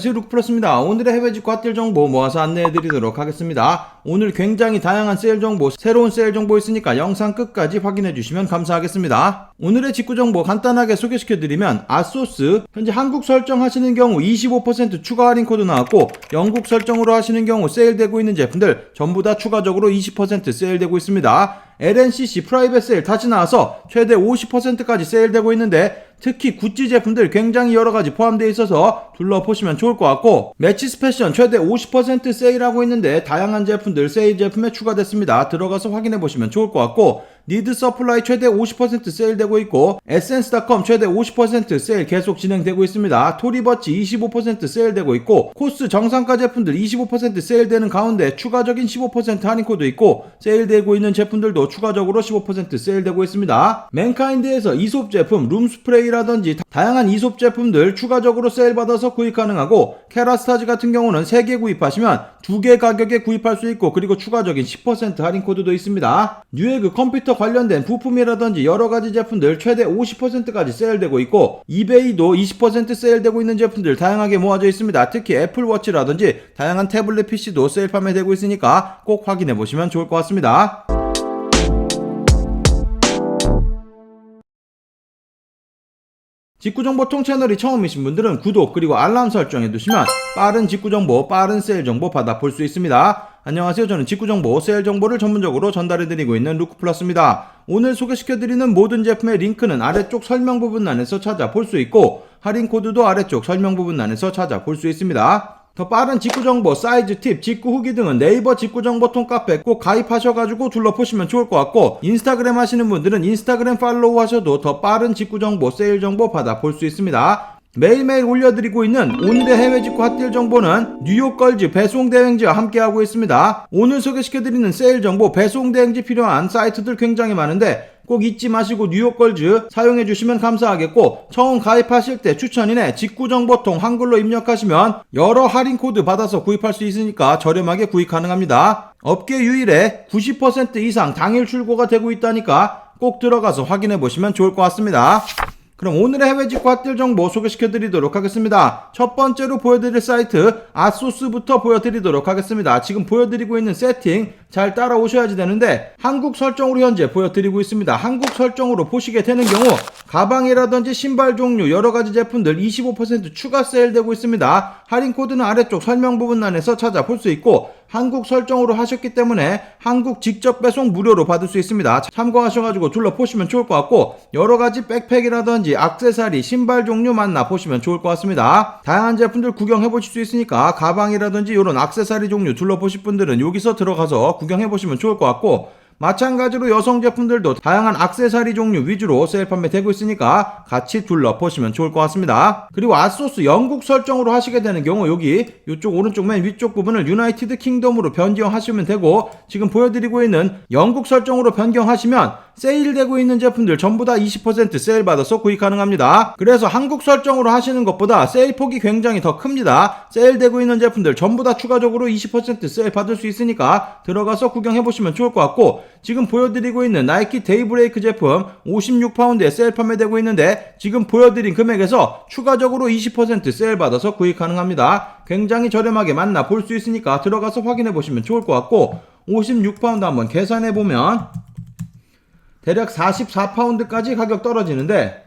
안녕하세요 룩플러스입니다. 오늘의 해외 직구 핫딜 정보 모아서 안내해 드리도록 하겠습니다. 오늘 굉장히 다양한 세일 정보, 새로운 세일 정보 있으니까 영상 끝까지 확인해 주시면 감사하겠습니다. 오늘의 직구 정보 간단하게 소개시켜 드리면 아소스 현재 한국 설정하시는 경우 25% 추가 할인 코드 나왔고 영국 설정으로 하시는 경우 세일되고 있는 제품들 전부 다 추가적으로 20% 세일되고 있습니다. LNCC 프라이빗 세일 다시 나와서 최대 50%까지 세일되고 있는데 특히 구찌 제품들 굉장히 여러 가지 포함되어 있어서 둘러보시면 좋을 것 같고 매치스 패션 최대 50% 세일하고 있는데 다양한 제품들 세일 제품에 추가됐습니다. 들어가서 확인해 보시면 좋을 것 같고 니드 서플라이 최대 50% 세일되고 있고 에센스닷컴 최대 50% 세일 계속 진행되고 있습니다. 토리버치 25% 세일되고 있고 코스 정상가 제품들 25% 세일되는 가운데 추가적인 15% 할인 코드 있고 세일되고 있는 제품들도 추가적으로 15% 세일되고 있습니다. 맨카인드에서 이솝 제품 룸스프레이라든지 다양한 이솝 제품들 추가적으로 세일 받아서 구입 가능하고 캐라스타즈 같은 경우는 3개 구입하시면 2개 가격에 구입할 수 있고 그리고 추가적인 10% 할인 코드도 있습니다. 뉴에그 컴퓨터 관련된 부품이라든지 여러 가지 제품들 최대 50%까지 세일되고 있고 이베이도 20% 세일되고 있는 제품들 다양하게 모아져 있습니다. 특히 애플워치라든지 다양한 태블릿 PC도 세일 판매되고 있으니까 꼭 확인해 보시면 좋을 것 같습니다. 직구정보통 채널이 처음이신 분들은 구독 그리고 알람 설정해 두시면 빠른 직구정보 빠른 세일 정보 받아볼 수 있습니다. 안녕하세요. 저는 직구정보 세일 정보를 전문적으로 전달해 드리고 있는 루크플러스입니다. 오늘 소개시켜 드리는 모든 제품의 링크는 아래쪽 설명 부분란에서 찾아볼 수 있고 할인 코드도 아래쪽 설명 부분란에서 찾아볼 수 있습니다. 더 빠른 직구 정보, 사이즈 팁, 직구 후기 등은 네이버 직구 정보 통 카페 꼭 가입하셔가지고 둘러보시면 좋을 것 같고 인스타그램 하시는 분들은 인스타그램 팔로우 하셔도 더 빠른 직구 정보, 세일 정보 받아볼 수 있습니다. 매일매일 올려드리고 있는 오늘의 해외 직구 핫딜 정보는 뉴욕 걸즈 배송 대행지와 함께하고 있습니다. 오늘 소개시켜드리는 세일 정보 배송 대행지 필요한 사이트들 굉장히 많은데 꼭 잊지 마시고 뉴욕 걸즈 사용해 주시면 감사하겠고 처음 가입하실 때 추천인에 직구 정보통 한글로 입력하시면 여러 할인 코드 받아서 구입할 수 있으니까 저렴하게 구입 가능합니다. 업계 유일에 90% 이상 당일 출고가 되고 있다니까 꼭 들어가서 확인해 보시면 좋을 것 같습니다. 그럼 오늘의 해외 직구 핫딜 정보 소개시켜 드리도록 하겠습니다. 첫 번째로 보여드릴 사이트 아소스부터 보여드리도록 하겠습니다. 지금 보여드리고 있는 세팅 잘 따라오셔야지 되는데 한국 설정으로 현재 보여드리고 있습니다. 한국 설정으로 보시게 되는 경우 가방이라든지 신발 종류 여러 가지 제품들 25% 추가 세일되고 있습니다. 할인 코드는 아래쪽 설명 부분란에서 찾아볼 수 있고 한국 설정으로 하셨기 때문에 한국 직접 배송 무료로 받을 수 있습니다. 참고하셔가지고 둘러보시면 좋을 것 같고 여러 가지 백팩이라든지 액세서리, 신발 종류 만나 보시면 좋을 것 같습니다. 다양한 제품들 구경해 보실 수 있으니까 가방이라든지 이런 액세서리 종류 둘러보실 분들은 여기서 들어가서 구경해 보시면 좋을 것 같고 마찬가지로 여성 제품들도 다양한 악세사리 종류 위주로 세일 판매되고 있으니까 같이 둘러보시면 좋을 것 같습니다. 그리고 아소스 영국 설정으로 하시게 되는 경우 여기 이쪽 오른쪽 맨 위쪽 부분을 유나이티드 킹덤으로 변경하시면 되고 지금 보여드리고 있는 영국 설정으로 변경하시면 세일되고 있는 제품들 전부 다 20% 세일 받아서 구입 가능합니다. 그래서 한국 설정으로 하시는 것보다 세일 폭이 굉장히 더 큽니다. 세일되고 있는 제품들 전부 다 추가적으로 20% 세일 받을 수 있으니까 들어가서 구경해 보시면 좋을 것 같고 지금 보여드리고 있는 나이키 데이브레이크 제품 56파운드에 세일 판매되고 있는데 지금 보여드린 금액에서 추가적으로 20% 세일 받아서 구입 가능합니다. 굉장히 저렴하게 만나 볼 수 있으니까 들어가서 확인해 보시면 좋을 것 같고 56파운드 한번 계산해 보면 대략 44파운드까지 가격 떨어지는데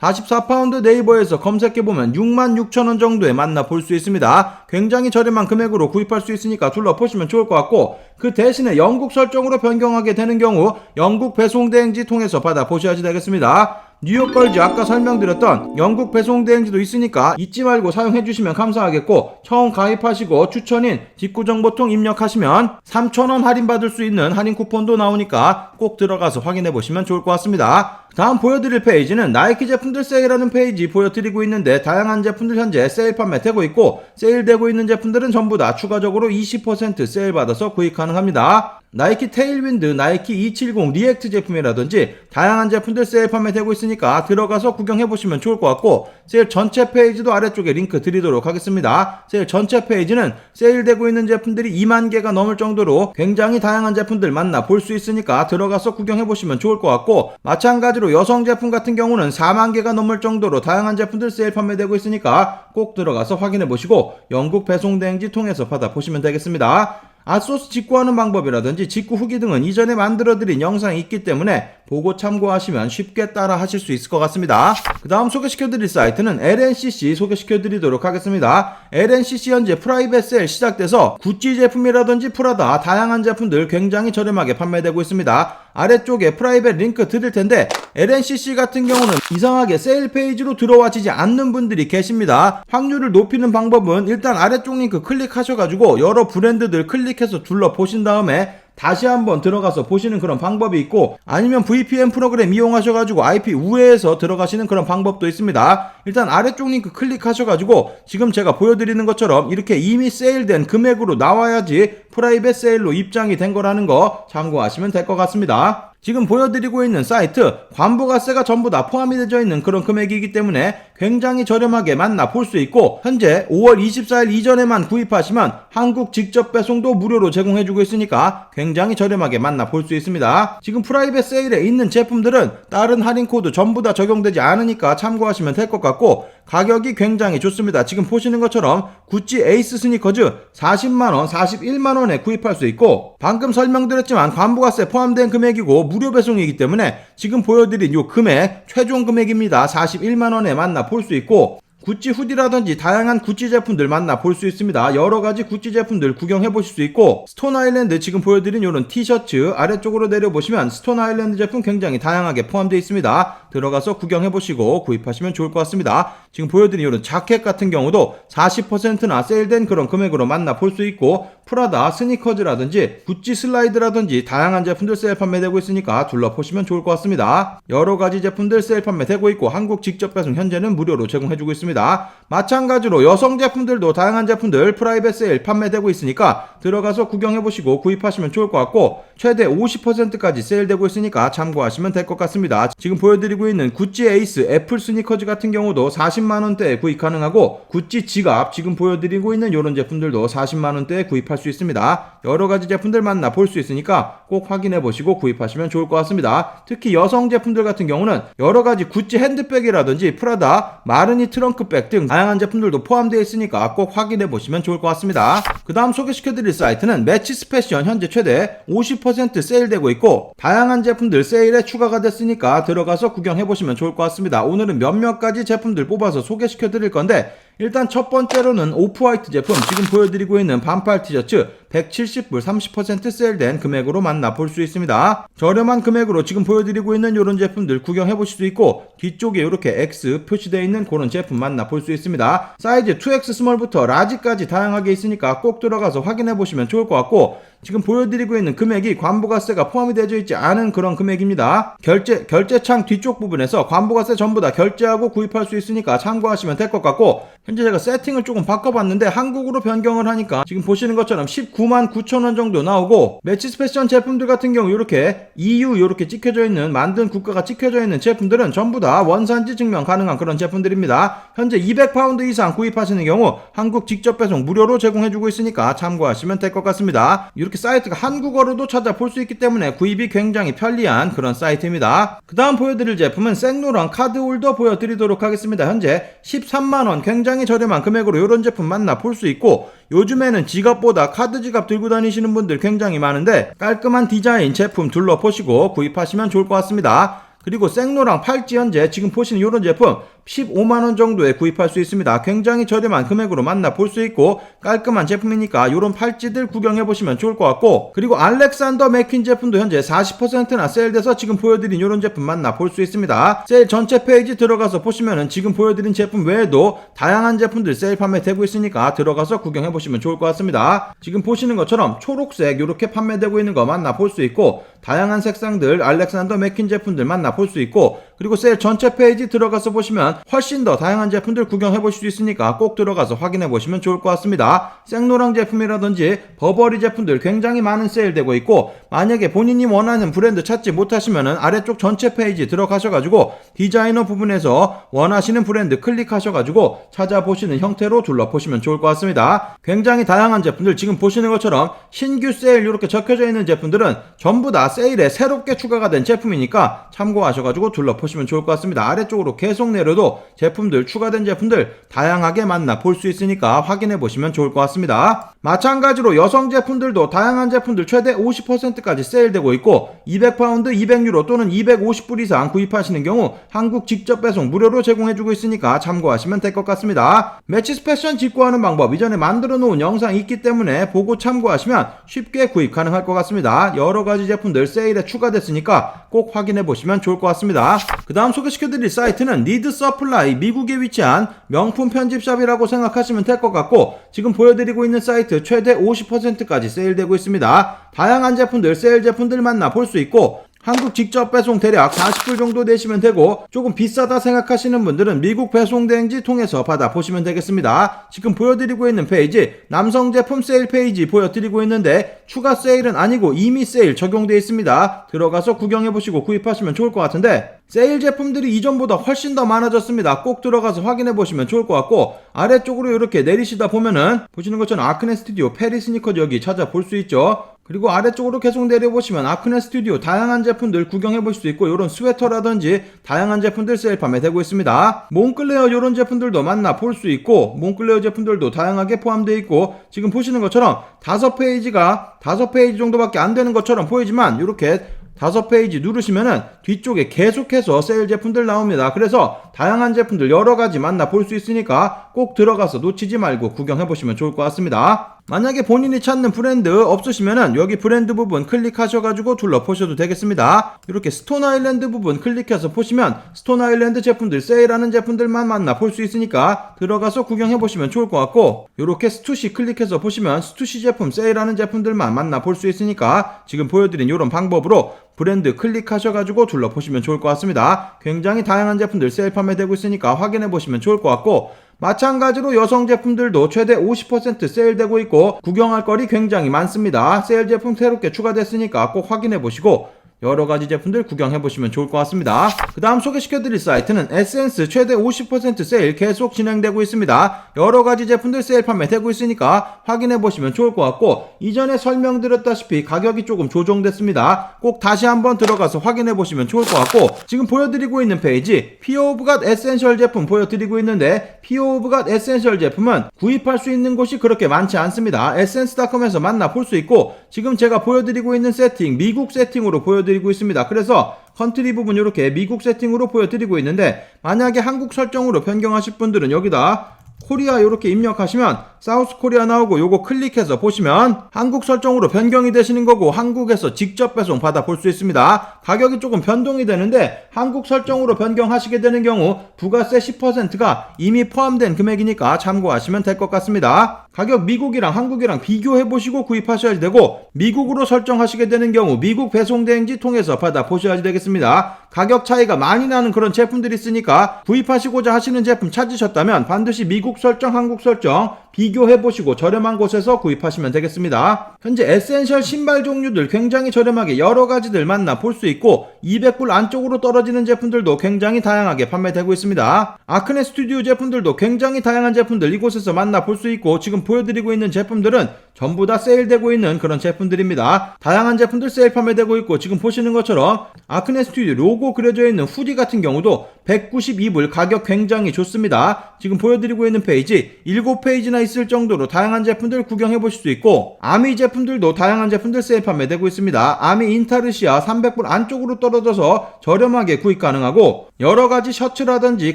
44파운드 네이버에서 검색해보면 66,000원 정도에 만나 볼 수 있습니다. 굉장히 저렴한 금액으로 구입할 수 있으니까 둘러보시면 좋을 것 같고 그 대신에 영국 설정으로 변경하게 되는 경우 영국 배송대행지 통해서 받아보셔야지 되겠습니다. 뉴욕 걸즈 아까 설명드렸던 영국 배송 대행지도 있으니까 잊지 말고 사용해 주시면 감사하겠고 처음 가입하시고 추천인 직구 정보통 입력하시면 3,000원 할인 받을 수 있는 할인 쿠폰도 나오니까 꼭 들어가서 확인해 보시면 좋을 것 같습니다. 다음 보여드릴 페이지는 나이키 제품들 세일하는 페이지 보여드리고 있는데 다양한 제품들 현재 세일 판매되고 있고 세일되고 있는 제품들은 전부 다 추가적으로 20% 세일 받아서 구입 가능합니다. 나이키 테일윈드, 나이키 270 리액트 제품이라든지 다양한 제품들 세일 판매되고 있으니까 들어가서 구경해 보시면 좋을 것 같고 세일 전체 페이지도 아래쪽에 링크 드리도록 하겠습니다. 세일 전체 페이지는 세일되고 있는 제품들이 2만 개가 넘을 정도로 굉장히 다양한 제품들 만나 볼 수 있으니까 들어가서 구경해 보시면 좋을 것 같고 마찬가지로 여성 제품 같은 경우는 4만 개가 넘을 정도로 다양한 제품들 세일 판매되고 있으니까 꼭 들어가서 확인해 보시고 영국 배송 대행지 통해서 받아 보시면 되겠습니다. 아소스 직구하는 방법이라든지 직구 후기 등은 이전에 만들어드린 영상이 있기 때문에 보고 참고하시면 쉽게 따라 하실 수 있을 것 같습니다. 그 다음 소개시켜드릴 사이트는 LNCC 소개시켜드리도록 하겠습니다. LNCC 현재 프라이빗 세일 시작돼서 구찌 제품이라든지 프라다 다양한 제품들 굉장히 저렴하게 판매되고 있습니다. 아래쪽에 프라이빗 링크 드릴 텐데 LNCC 같은 경우는 이상하게 세일 페이지로 들어와지지 않는 분들이 계십니다. 확률을 높이는 방법은 일단 아래쪽 링크 클릭하셔가지고 여러 브랜드들 클릭해서 둘러 보신 다음에 다시 한번 들어가서 보시는 그런 방법이 있고 아니면 VPN 프로그램 이용하셔가지고 IP 우회해서 들어가시는 그런 방법도 있습니다. 일단 아래쪽 링크 클릭하셔가지고 지금 제가 보여드리는 것처럼 이렇게 이미 세일된 금액으로 나와야지 프라이빗 세일로 입장이 된 거라는 거 참고하시면 될 것 같습니다. 지금 보여드리고 있는 사이트 관부 가세가 전부 다 포함이 되어 있는 그런 금액이기 때문에 굉장히 저렴하게 만나 볼수 있고 현재 5월 24일 이전에만 구입하시면 한국 직접 배송도 무료로 제공해주고 있으니까 굉장히 저렴하게 만나 볼수 있습니다. 지금 프라이빗 세일에 있는 제품들은 다른 할인 코드 전부 다 적용되지 않으니까 참고하시면 될 것 같고 가격이 굉장히 좋습니다. 지금 보시는 것처럼 구찌 에이스 스니커즈 40만원, 41만원에 구입할 수 있고 방금 설명드렸지만 관부가세 포함된 금액이고 무료 배송이기 때문에 지금 보여드린 요 금액 최종 금액입니다. 41만원에 만나 볼 수 있고 구찌 후디라든지 다양한 구찌 제품들 만나 볼 수 있습니다. 여러 가지 구찌 제품들 구경해 보실 수 있고 스톤 아일랜드 지금 보여드린 이런 티셔츠 아래쪽으로 내려 보시면 스톤 아일랜드 제품 굉장히 다양하게 포함되어 있습니다. 들어가서 구경해 보시고 구입하시면 좋을 것 같습니다. 지금 보여드린 이런 자켓 같은 경우도 40%나 세일된 그런 금액으로 만나 볼 수 있고 프라다 스니커즈라든지 구찌 슬라이드라든지 다양한 제품들 세일 판매되고 있으니까 둘러보시면 좋을 것 같습니다. 여러 가지 제품들 세일 판매되고 있고 한국 직접 배송 현재는 무료로 제공해주고 있습니다. 마찬가지로 여성 제품들도 다양한 제품들 프라이빗 세일 판매되고 있으니까 들어가서 구경해보시고 구입하시면 좋을 것 같고 최대 50%까지 세일되고 있으니까 참고하시면 될 것 같습니다. 지금 보여드리고 있는 구찌 에이스 애플 스니커즈 같은 경우도 40만원대에 구입 가능하고 구찌 지갑 지금 보여드리고 있는 이런 제품들도 40만원대에 구입할 수 있습니다. 여러 가지 제품들 만나 볼 수 있으니까 꼭 확인해 보시고 구입하시면 좋을 것 같습니다. 특히 여성 제품들 같은 경우는 여러 가지 구찌 핸드백이라든지 프라다 마르니 트렁크백 등 다양한 제품들도 포함되어 있으니까 꼭 확인해 보시면 좋을 것 같습니다. 그 다음 소개시켜드릴 사이트는 매치스 패션 현재 최대 50% 세일되고 있고 다양한 제품들 세일에 추가가 됐으니까 들어가서 구경해 보시면 좋을 것 같습니다. 오늘은 몇몇 가지 제품들 뽑아서 소개시켜 드릴 건데 일단 첫 번째로는 오프화이트 제품 지금 보여드리고 있는 반팔 티셔츠 170불 30% 세일된 금액으로 만나 볼 수 있습니다. 저렴한 금액으로 지금 보여드리고 있는 이런 제품들 구경해 보실 수 있고 뒤쪽에 이렇게 X 표시되어 있는 그런 제품 만나 볼 수 있습니다. 사이즈 2X 스몰부터 라지까지 다양하게 있으니까 꼭 들어가서 확인해 보시면 좋을 것 같고 지금 보여드리고 있는 금액이 관부가세가 포함이 되어 있지 않은 그런 금액입니다. 결제 결제창 뒤쪽 부분에서 관부가세 전부 다 결제하고 구입할 수 있으니까 참고하시면 될 것 같고 현재 제가 세팅을 조금 바꿔봤는데 한국으로 변경을 하니까 지금 보시는 것처럼 19만 9천 원 정도 나오고 매치스 패션 제품들 같은 경우 이렇게 EU 이렇게 찍혀져 있는 만든 국가가 찍혀져 있는 제품들은 전부 다 원산지 증명 가능한 그런 제품들입니다. 현재 200파운드 이상 구입하시는 경우 한국 직접 배송 무료로 제공해주고 있으니까 참고하시면 될 것 같습니다. 이렇게 사이트가 한국어로도 찾아볼 수 있기 때문에 구입이 굉장히 편리한 그런 사이트입니다. 그 다음 보여드릴 제품은 생로랑 카드 홀더 보여드리도록 하겠습니다. 현재 13만원 굉장히 저렴한 금액으로 이런 제품 만나 볼 수 있고 요즘에는 지갑보다 카드 지갑 들고 다니시는 분들 굉장히 많은데 깔끔한 디자인 제품 둘러보시고 구입하시면 좋을 것 같습니다. 그리고 생로랑 팔찌 현재 지금 보시는 이런 제품 15만원 정도에 구입할 수 있습니다. 굉장히 저렴한 금액으로 만나 볼 수 있고 깔끔한 제품이니까 이런 팔찌들 구경해 보시면 좋을 것 같고 그리고 알렉산더 맥퀸 제품도 현재 40%나 세일돼서 지금 보여드린 이런 제품 만나 볼 수 있습니다. 세일 전체 페이지 들어가서 보시면은 지금 보여드린 제품 외에도 다양한 제품들 세일 판매되고 있으니까 들어가서 구경해 보시면 좋을 것 같습니다. 지금 보시는 것처럼 초록색 이렇게 판매되고 있는 거 만나 볼 수 있고 다양한 색상들 알렉산더 맥퀸 제품들 만나 볼 수 있고 그리고 세일 전체 페이지 들어가서 보시면 훨씬 더 다양한 제품들 구경해 보실 수 있으니까 꼭 들어가서 확인해 보시면 좋을 것 같습니다. 생노랑 제품이라든지 버버리 제품들 굉장히 많은 세일되고 있고 만약에 본인이 원하는 브랜드 찾지 못하시면은 아래쪽 전체 페이지 들어가셔가지고 디자이너 부분에서 원하시는 브랜드 클릭하셔가지고 찾아보시는 형태로 둘러보시면 좋을 것 같습니다. 굉장히 다양한 제품들 지금 보시는 것처럼 신규 세일 이렇게 적혀져 있는 제품들은 전부 다 세일에 새롭게 추가가 된 제품이니까 참고하셔가지고 둘러 보시면 좋을 것 같습니다. 아래쪽으로 계속 내려도 제품들 추가된 제품들 다양하게 만나 볼 수 있으니까 확인해 보시면 좋을 것 같습니다. 마찬가지로 여성 제품들도 다양한 제품들 최대 50%까지 세일되고 있고 200파운드 200유로 또는 250불 이상 구입하시는 경우 한국 직접 배송 무료로 제공해주고 있으니까 참고하시면 될 것 같습니다. 매치스 패션 직구하는 방법 이전에 만들어 놓은 영상이 있기 때문에 보고 참고하시면 쉽게 구입 가능할 것 같습니다. 여러 가지 제품들 세일에 추가됐으니까 꼭 확인해 보시면 좋을 것 같습니다. 그 다음 소개시켜드릴 사이트는 니드 서플라이 미국에 위치한 명품 편집샵이라고 생각하시면 될 것 같고 지금 보여드리고 있는 사이트 최대 50%까지 세일되고 있습니다. 다양한 제품들 세일 제품들 만나 볼 수 있고 한국 직접 배송 대략 40불 정도 내시면 되고 조금 비싸다 생각하시는 분들은 미국 배송 대행지 통해서 받아 보시면 되겠습니다. 지금 보여드리고 있는 페이지 남성 제품 세일 페이지 보여드리고 있는데 추가 세일은 아니고 이미 세일 적용되어 있습니다. 들어가서 구경해 보시고 구입하시면 좋을 것 같은데 세일 제품들이 이전보다 훨씬 더 많아졌습니다. 꼭 들어가서 확인해 보시면 좋을 것 같고 아래쪽으로 이렇게 내리시다 보면은 보시는 것처럼 아크네 스튜디오 페리 스니커즈 여기 찾아볼 수 있죠. 그리고 아래쪽으로 계속 내려보시면 아크네 스튜디오 다양한 제품들 구경해 볼 수 있고 이런 스웨터라든지 다양한 제품들 세일 판매되고 있습니다. 몽클레어 이런 제품들도 만나 볼 수 있고 몽클레어 제품들도 다양하게 포함되어 있고 지금 보시는 것처럼 다섯 페이지가 다섯 페이지 정도밖에 안 되는 것처럼 보이지만 이렇게 다섯 페이지 누르시면은 뒤쪽에 계속해서 세일 제품들 나옵니다. 그래서 다양한 제품들 여러 가지 만나 볼 수 있으니까 꼭 들어가서 놓치지 말고 구경해 보시면 좋을 것 같습니다. 만약에 본인이 찾는 브랜드 없으시면은 여기 브랜드 부분 클릭하셔가지고 둘러보셔도 되겠습니다. 이렇게 스톤 아일랜드 부분 클릭해서 보시면 스톤 아일랜드 제품들 세일하는 제품들만 만나 볼 수 있으니까 들어가서 구경해 보시면 좋을 것 같고 이렇게 스투시 클릭해서 보시면 스투시 제품 세일하는 제품들만 만나 볼 수 있으니까 지금 보여드린 이런 방법으로 브랜드 클릭하셔가지고 둘러보시면 좋을 것 같습니다. 굉장히 다양한 제품들 세일 판매되고 있으니까 확인해 보시면 좋을 것 같고 마찬가지로 여성 제품들도 최대 50% 세일되고 있고 구경할 거리 굉장히 많습니다. 세일 제품 새롭게 추가됐으니까 꼭 확인해 보시고 여러 가지 제품들 구경해 보시면 좋을 것 같습니다. 그 다음 소개시켜 드릴 사이트는 에센스 최대 50% 세일 계속 진행되고 있습니다. 여러 가지 제품들 세일 판매되고 있으니까 확인해 보시면 좋을 것 같고 이전에 설명드렸다시피 가격이 조금 조정됐습니다. 꼭 다시 한번 들어가서 확인해 보시면 좋을 것 같고 지금 보여드리고 있는 페이지 피어 오브 갓 에센셜 제품 보여드리고 있는데 피어 오브 갓 에센셜 제품은 구입할 수 있는 곳이 그렇게 많지 않습니다. 에센스닷컴에서 만나 볼 수 있고 지금 제가 보여드리고 있는 세팅 미국 세팅으로 보여드리고 있습니다. 그래서 컨트리 부분 이렇게 미국 세팅으로 보여드리고 있는데 만약에 한국 설정으로 변경하실 분들은 여기다 코리아 이렇게 입력하시면 사우스 코리아 나오고 요거 클릭해서 보시면 한국 설정으로 변경이 되시는 거고 한국에서 직접 배송 받아 볼 수 있습니다. 가격이 조금 변동이 되는데 한국 설정으로 변경하시게 되는 경우 부가세 10%가 이미 포함된 금액이니까 참고하시면 될 것 같습니다. 가격 미국이랑 한국이랑 비교해 보시고 구입하셔야 되고 미국으로 설정하시게 되는 경우 미국 배송 대행지 통해서 받아 보셔야 되겠습니다. 가격 차이가 많이 나는 그런 제품들이 있으니까 구입하시고자 하시는 제품 찾으셨다면 반드시 미국 설정, 한국 설정 비교해 보시고 저렴한 곳에서 구입하시면 되겠습니다. 현재 에센셜 신발 종류들 굉장히 저렴하게 여러 가지들 만나 볼 수 있고 200불 안쪽으로 떨어지는 제품들도 굉장히 다양하게 판매되고 있습니다. 아크네 스튜디오 제품들도 굉장히 다양한 제품들 이곳에서 만나 볼 수 있고 지금 보여드리고 있는 제품들은 전부 다 세일되고 있는 그런 제품들입니다. 다양한 제품들 세일 판매되고 있고 지금 보시는 것처럼 아크네 스튜디오 로고 그려져 있는 후디 같은 경우도 192불 가격 굉장히 좋습니다. 지금 보여드리고 있는 페이지 7페이지나 있을 정도로 다양한 제품들 구경해 보실 수 있고 아미 제품들도 다양한 제품들 세일 판매되고 있습니다. 아미 인타르시아 300불 안쪽으로 떨어져서 저렴하게 구입 가능하고 여러 가지 셔츠라든지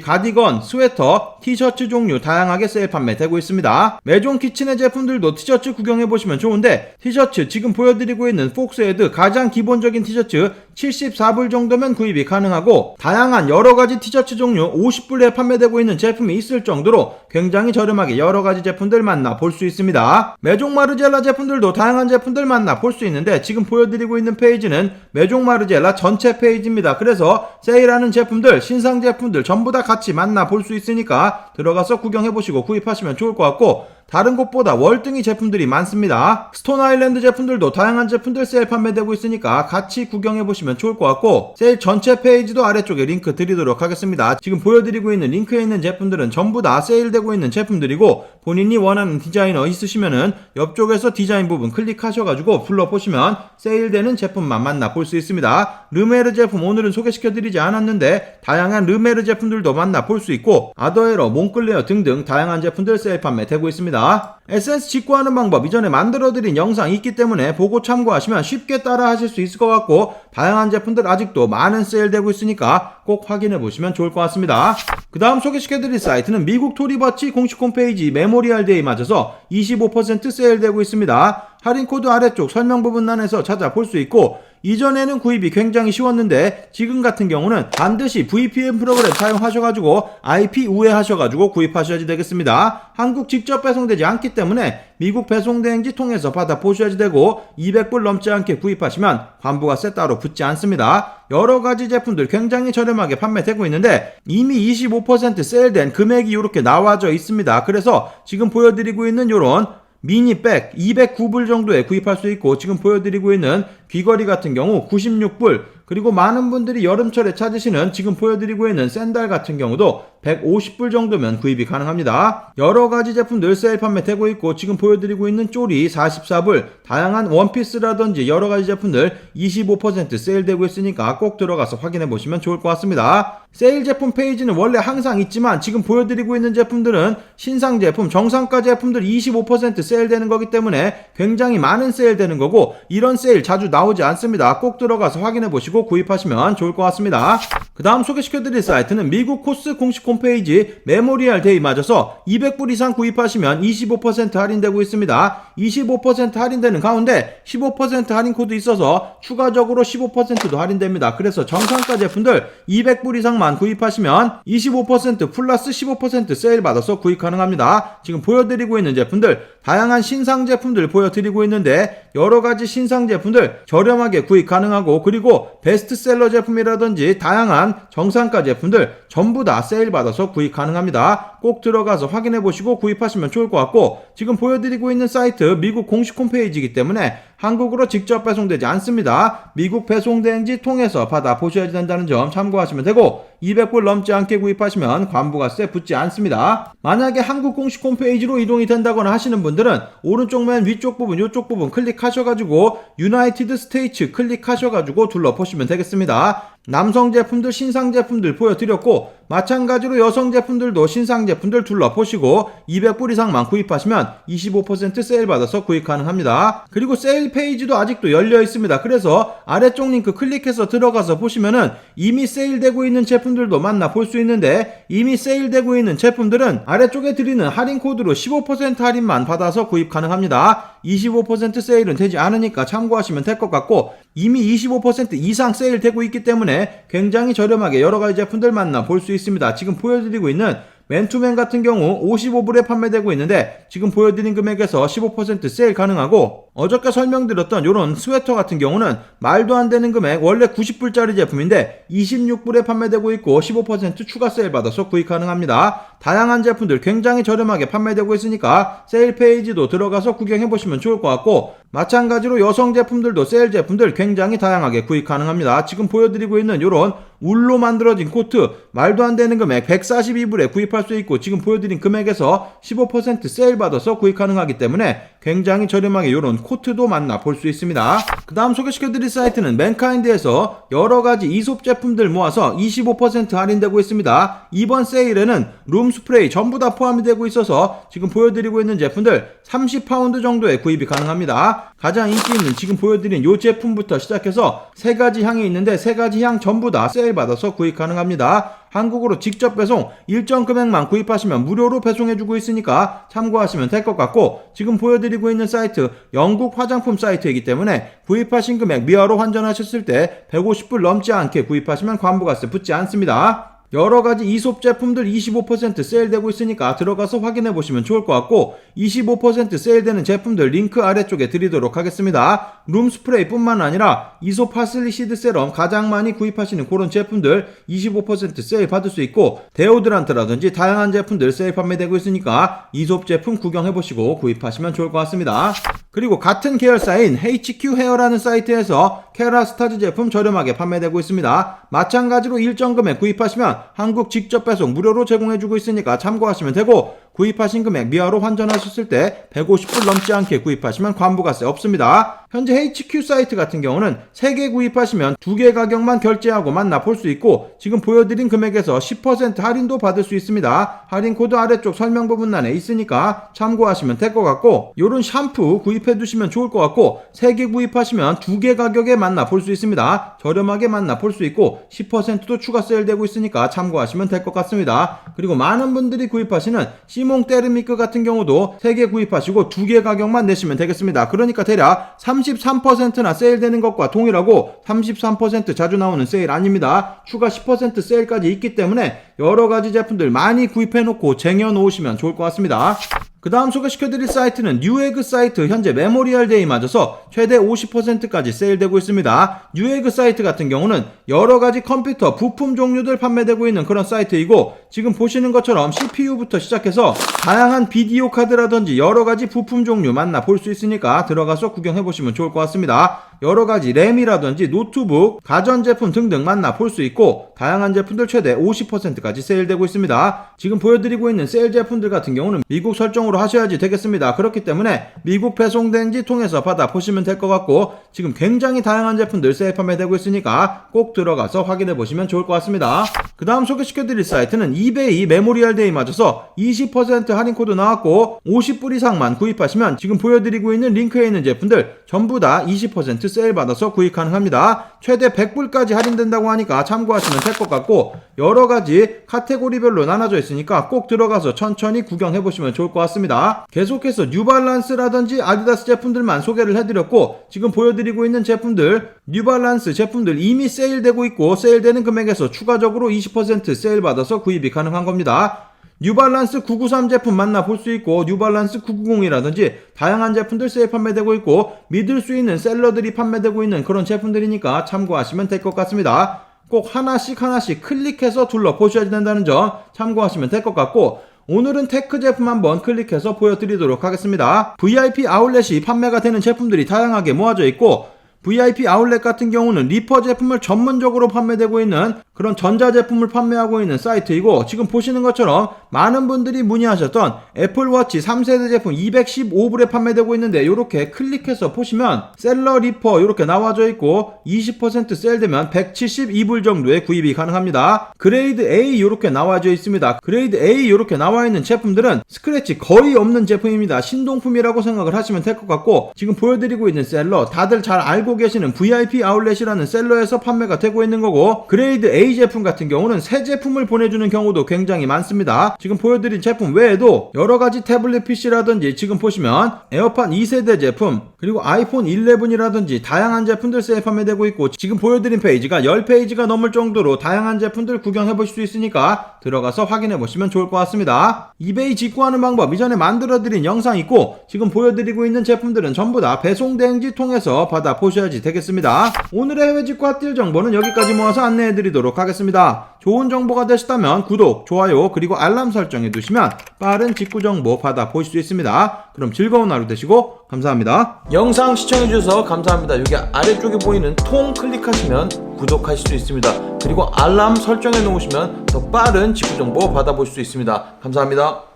가디건, 스웨터, 티셔츠 종류 다양하게 세일 판매되고 있습니다. 메종 키친의 제품들도 티셔츠 구경 구경해 보시면 좋은데 티셔츠 지금 보여드리고 있는 폭스헤드 가장 기본적인 티셔츠 74불 정도면 구입이 가능하고 다양한 여러 가지 티셔츠 종류 50불에 판매되고 있는 제품이 있을 정도로 굉장히 저렴하게 여러 가지 제품들 만나 볼 수 있습니다. 메종 마르젤라 제품들도 다양한 제품들 만나 볼 수 있는데 지금 보여드리고 있는 페이지는 메종 마르젤라 전체 페이지입니다. 그래서 세일하는 제품들, 신상 제품들 전부 다 같이 만나 볼 수 있으니까 들어가서 구경해 보시고 구입하시면 좋을 것 같고 다른 곳보다 월등히 제품들이 많습니다. 스톤 아일랜드 제품들도 다양한 제품들 세일 판매되고 있으니까 같이 구경해 보시면 좋을 것 같고 세일 전체 페이지도 아래쪽에 링크 드리도록 하겠습니다. 지금 보여드리고 있는 링크에 있는 제품들은 전부 다 세일되고 있는 제품들이고 본인이 원하는 디자이너 있으시면은 옆쪽에서 디자인 부분 클릭하셔가지고 불러보시면 세일되는 제품만 만나 볼 수 있습니다. 르메르 제품 오늘은 소개시켜드리지 않았는데 다양한 르메르 제품들도 만나 볼 수 있고 아더에러, 몽클레어 등등 다양한 제품들 세일 판매되고 있습니다. 에센스 직구하는 방법 이전에 만들어드린 영상 있기 때문에 보고 참고하시면 쉽게 따라 하실 수 있을 것 같고 다양한 제품들 아직도 많은 세일되고 있으니까 꼭 확인해 보시면 좋을 것 같습니다. 그 다음 소개시켜드릴 사이트는 미국 토리버치 공식 홈페이지 메모리얼 데이 맞아서 25% 세일되고 있습니다. 할인 코드 아래쪽 설명 부분란에서 찾아볼 수 있고 이전에는 구입이 굉장히 쉬웠는데 지금 같은 경우는 반드시 VPN 프로그램 사용하셔가지고 IP 우회하셔가지고 구입하셔야지 되겠습니다. 한국 직접 배송되지 않기 때문에 미국 배송대행지 통해서 받아 보셔야지 되고 200불 넘지 않게 구입하시면 관부가세 따로 붙지 않습니다. 여러 가지 제품들 굉장히 저렴하게 판매되고 있는데 이미 25% 세일된 금액이 이렇게 나와져 있습니다. 그래서 지금 보여드리고 있는 요런 미니백 209불 정도에 구입할 수 있고 지금 보여드리고 있는 귀걸이 같은 경우 96불 그리고 많은 분들이 여름철에 찾으시는 지금 보여드리고 있는 샌들 같은 경우도 150불 정도면 구입이 가능합니다. 여러 가지 제품들 세일 판매되고 있고 지금 보여드리고 있는 쪼리 44불 다양한 원피스라든지 여러 가지 제품들 25% 세일되고 있으니까 꼭 들어가서 확인해 보시면 좋을 것 같습니다. 세일 제품 페이지는 원래 항상 있지만 지금 보여드리고 있는 제품들은 신상 제품, 정상가 제품들 25% 세일되는 거기 때문에 굉장히 많은 세일되는 거고 이런 세일 자주 나오지 않습니다. 꼭 들어가서 확인해 보시고 구입하시면 좋을 것 같습니다. 그 다음 소개시켜드릴 사이트는 미국 코스 공식 홈페이지 메모리얼 데이 맞아서 200불 이상 구입하시면 25% 할인되고 있습니다. 25% 할인되는 가운데 15% 할인 코드 있어서 추가적으로 15%도 할인됩니다. 그래서 정상가 제품들 200불 이상만 구입하시면 25% 플러스 15% 세일 받아서 구입 가능합니다. 지금 보여드리고 있는 제품들 다양한 신상 제품들 보여드리고 있는데 여러 가지 신상 제품들 저렴하게 구입 가능하고 그리고 베스트셀러 제품이라든지 다양한 정상가 제품들 전부 다 세일 받 아서 구입 가능합니다. 꼭 들어가서 확인해 보시고 구입하시면 좋을 것 같고 지금 보여드리고 있는 사이트 미국 공식 홈페이지이기 때문에 한국으로 직접 배송되지 않습니다. 미국 배송대행지 통해서 받아 보셔야 된다는 점 참고하시면 되고 200불 넘지 않게 구입하시면 관부가세 붙지 않습니다. 만약에 한국 공식 홈페이지로 이동이 된다거나 하시는 분들은 오른쪽 맨 위쪽 부분 이쪽 부분 클릭하셔가지고 유나이티드 스테이츠 클릭하셔가지고 둘러보시면 되겠습니다. 남성 제품들, 신상 제품들 보여드렸고 마찬가지로 여성 제품들도 신상 제품들 둘러보시고 200불 이상만 구입하시면 25% 세일 받아서 구입 가능합니다. 그리고 세일 페이지도 아직도 열려 있습니다. 그래서 아래쪽 링크 클릭해서 들어가서 보시면은 이미 세일되고 있는 제품들도 만나 볼 수 있는데 이미 세일되고 있는 제품들은 아래쪽에 드리는 할인 코드로 15% 할인만 받아서 구입 가능합니다. 25% 세일은 되지 않으니까 참고하시면 될 것 같고 이미 25% 이상 세일되고 있기 때문에 굉장히 저렴하게 여러 가지 제품들 만나 볼 수 있습니다. 지금 보여드리고 있는 맨투맨 같은 경우 55불에 판매되고 있는데 지금 보여드린 금액에서 15% 세일 가능하고 어저께 설명드렸던 이런 스웨터 같은 경우는 말도 안 되는 금액 원래 90불짜리 제품인데 26불에 판매되고 있고 15% 추가 세일 받아서 구입 가능합니다. 다양한 제품들 굉장히 저렴하게 판매되고 있으니까 세일 페이지도 들어가서 구경해 보시면 좋을 것 같고 마찬가지로 여성 제품들도 세일 제품들 굉장히 다양하게 구입 가능합니다. 지금 보여드리고 있는 이런 울로 만들어진 코트 말도 안 되는 금액 142불에 구입할 수 있고 지금 보여드린 금액에서 15% 세일 받아서 구입 가능하기 때문에 굉장히 저렴하게 이런 코트도 만나 볼 수 있습니다. 그 다음 소개시켜드릴 사이트는 맨카인드에서 여러 가지 이솝 제품들 모아서 25% 할인되고 있습니다. 이번 세일에는 룸 스프레이 전부 다 포함이 되고 있어서 지금 보여드리고 있는 제품들 30파운드 정도에 구입이 가능합니다. 가장 인기 있는 지금 보여드린 요 제품부터 시작해서 세 가지 향이 있는데 세 가지 향 전부 다 세일 받아서 구입 가능합니다. 한국으로 직접 배송 일정 금액만 구입하시면 무료로 배송해주고 있으니까 참고하시면 될 것 같고 지금 보여드리고 있는 사이트 영국 화장품 사이트이기 때문에 구입하신 금액 미화로 환전하셨을 때 150불 넘지 않게 구입하시면 관부가세 붙지 않습니다. 여러 가지 이솝 제품들 25% 세일되고 있으니까 들어가서 확인해 보시면 좋을 것 같고 25% 세일되는 제품들 링크 아래쪽에 드리도록 하겠습니다. 룸 스프레이 뿐만 아니라 이솝 파슬리 시드 세럼 가장 많이 구입하시는 그런 제품들 25% 세일 받을 수 있고 데오드란트라든지 다양한 제품들 세일 판매되고 있으니까 이솝 제품 구경해 보시고 구입하시면 좋을 것 같습니다. 그리고 같은 계열사인 HQ 헤어라는 사이트에서 케라스타즈 제품 저렴하게 판매되고 있습니다. 마찬가지로 일정 금액 구입하시면 한국 직접 배송 무료로 제공해주고 있으니까 참고하시면 되고 구입하신 금액 미화로 환전하셨을 때 150불 넘지 않게 구입하시면 관부가세 없습니다. 현재 HQ 사이트 같은 경우는 3개 구입하시면 2개 가격만 결제하고 만나볼 수 있고 지금 보여드린 금액에서 10% 할인도 받을 수 있습니다. 할인 코드 아래쪽 설명 부분란에 있으니까 참고하시면 될 것 같고 요런 샴푸 구입해 두시면 좋을 것 같고 3개 구입하시면 2개 가격에 만나볼 수 있습니다. 저렴하게 만나볼 수 있고 10%도 추가 세일되고 있으니까 참고하시면 될 것 같습니다. 그리고 많은 분들이 구입하시는 시몽 때르미크 같은 경우도 3개 구입하시고 2개 가격만 내시면 되겠습니다. 그러니까 대략 33%나 세일되는 것과 동일하고 33% 자주 나오는 세일 아닙니다. 추가 10% 세일까지 있기 때문에 여러 가지 제품들 많이 구입해 놓고 쟁여 놓으시면 좋을 것 같습니다. 그 다음 소개시켜드릴 사이트는 뉴에그 사이트 현재 메모리얼 데이 맞아서 최대 50%까지 세일되고 있습니다. 뉴에그 사이트 같은 경우는 여러 가지 컴퓨터 부품 종류들 판매되고 있는 그런 사이트이고 지금 보시는 것처럼 CPU부터 시작해서 다양한 비디오 카드라든지 여러 가지 부품 종류 만나 볼 수 있으니까 들어가서 구경해 보시면 좋을 것 같습니다. 여러 가지 램이라든지 노트북, 가전제품 등등 만나 볼 수 있고 다양한 제품들 최대 50%까지 세일되고 있습니다. 지금 보여드리고 있는 세일 제품들 같은 경우는 미국 설정으로 하셔야지 되겠습니다. 그렇기 때문에 미국 배송된지 통해서 받아 보시면 될 것 같고 지금 굉장히 다양한 제품들 세일 판매되고 있으니까 꼭 들어가서 확인해 보시면 좋을 것 같습니다. 그 다음 소개시켜드릴 사이트는 이베이 메모리얼 데이 맞아서 20% 할인 코드 나왔고 50불 이상만 구입하시면 지금 보여드리고 있는 링크에 있는 제품들 전부 다 20% 세일 받아서 구입 가능합니다. 최대 100불까지 할인된다고 하니까 참고하시면 될 것 같고 여러 가지 카테고리별로 나눠져 있으니까 꼭 들어가서 천천히 구경해 보시면 좋을 것 같습니다. 계속해서 뉴발란스라든지 아디다스 제품들만 소개를 해드렸고 지금 보여드리고 있는 제품들 뉴발란스 제품들 이미 세일되고 있고 세일되는 금액에서 추가적으로 20% 세일 받아서 구입이 가능한 겁니다. 뉴발란스 993 제품 만나볼 수 있고 뉴발란스 990이라든지 다양한 제품들 세일 판매되고 있고 믿을 수 있는 셀러들이 판매되고 있는 그런 제품들이니까 참고하시면 될 것 같습니다. 꼭 하나씩 하나씩 클릭해서 둘러보셔야 된다는 점 참고하시면 될 것 같고 오늘은 테크 제품 한번 클릭해서 보여드리도록 하겠습니다. VIP 아울렛이 판매가 되는 제품들이 다양하게 모아져 있고 VIP 아울렛 같은 경우는 리퍼 제품을 전문적으로 판매되고 있는 그런 전자 제품을 판매하고 있는 사이트이고 지금 보시는 것처럼 많은 분들이 문의하셨던 애플워치 3세대 제품 215불에 판매되고 있는데 이렇게 클릭해서 보시면 셀러 리퍼 이렇게 나와져 있고 20% 세일되면 172불 정도의 구입이 가능합니다. 그레이드 A 이렇게 나와져 있습니다. 그레이드 A 이렇게 나와 있는 제품들은 스크래치 거의 없는 제품입니다. 신동품이라고 생각을 하시면 될 것 같고 지금 보여드리고 있는 셀러 다들 잘 알고 계시는 VIP 아울렛이라는 셀러에서 판매가 되고 있는 거고 그레이드 A 제품 같은 경우는 새 제품을 보내주는 경우도 굉장히 많습니다. 지금 보여드린 제품 외에도 여러 가지 태블릿 PC라든지 지금 보시면 에어팟 2세대 제품 그리고 아이폰 11이라든지 다양한 제품들 세일 판매되고 있고 지금 보여드린 페이지가 10페이지가 넘을 정도로 다양한 제품들 구경해 보실 수 있으니까 들어가서 확인해 보시면 좋을 것 같습니다. 이베이 직구하는 방법 이전에 만들어드린 영상 있고 지금 보여드리고 있는 제품들은 전부 다 배송 대행지 통해서 받아 보셔야지 되겠습니다. 오늘의 해외 직구 핫딜 정보는 여기까지 모아서 안내해 드리도록 하겠습니다. 좋은 정보가 되셨다면 구독, 좋아요, 그리고 알람 설정해 두시면 빠른 직구 정보 받아 보실 수 있습니다. 그럼 즐거운 하루 되시고 감사합니다. 영상 시청해 주셔서 감사합니다. 여기 아래쪽에 보이는 통 클릭하시면 구독하실 수 있습니다. 그리고 알람 설정해 놓으시면 더 빠른 직구 정보 받아보실 수 있습니다. 감사합니다.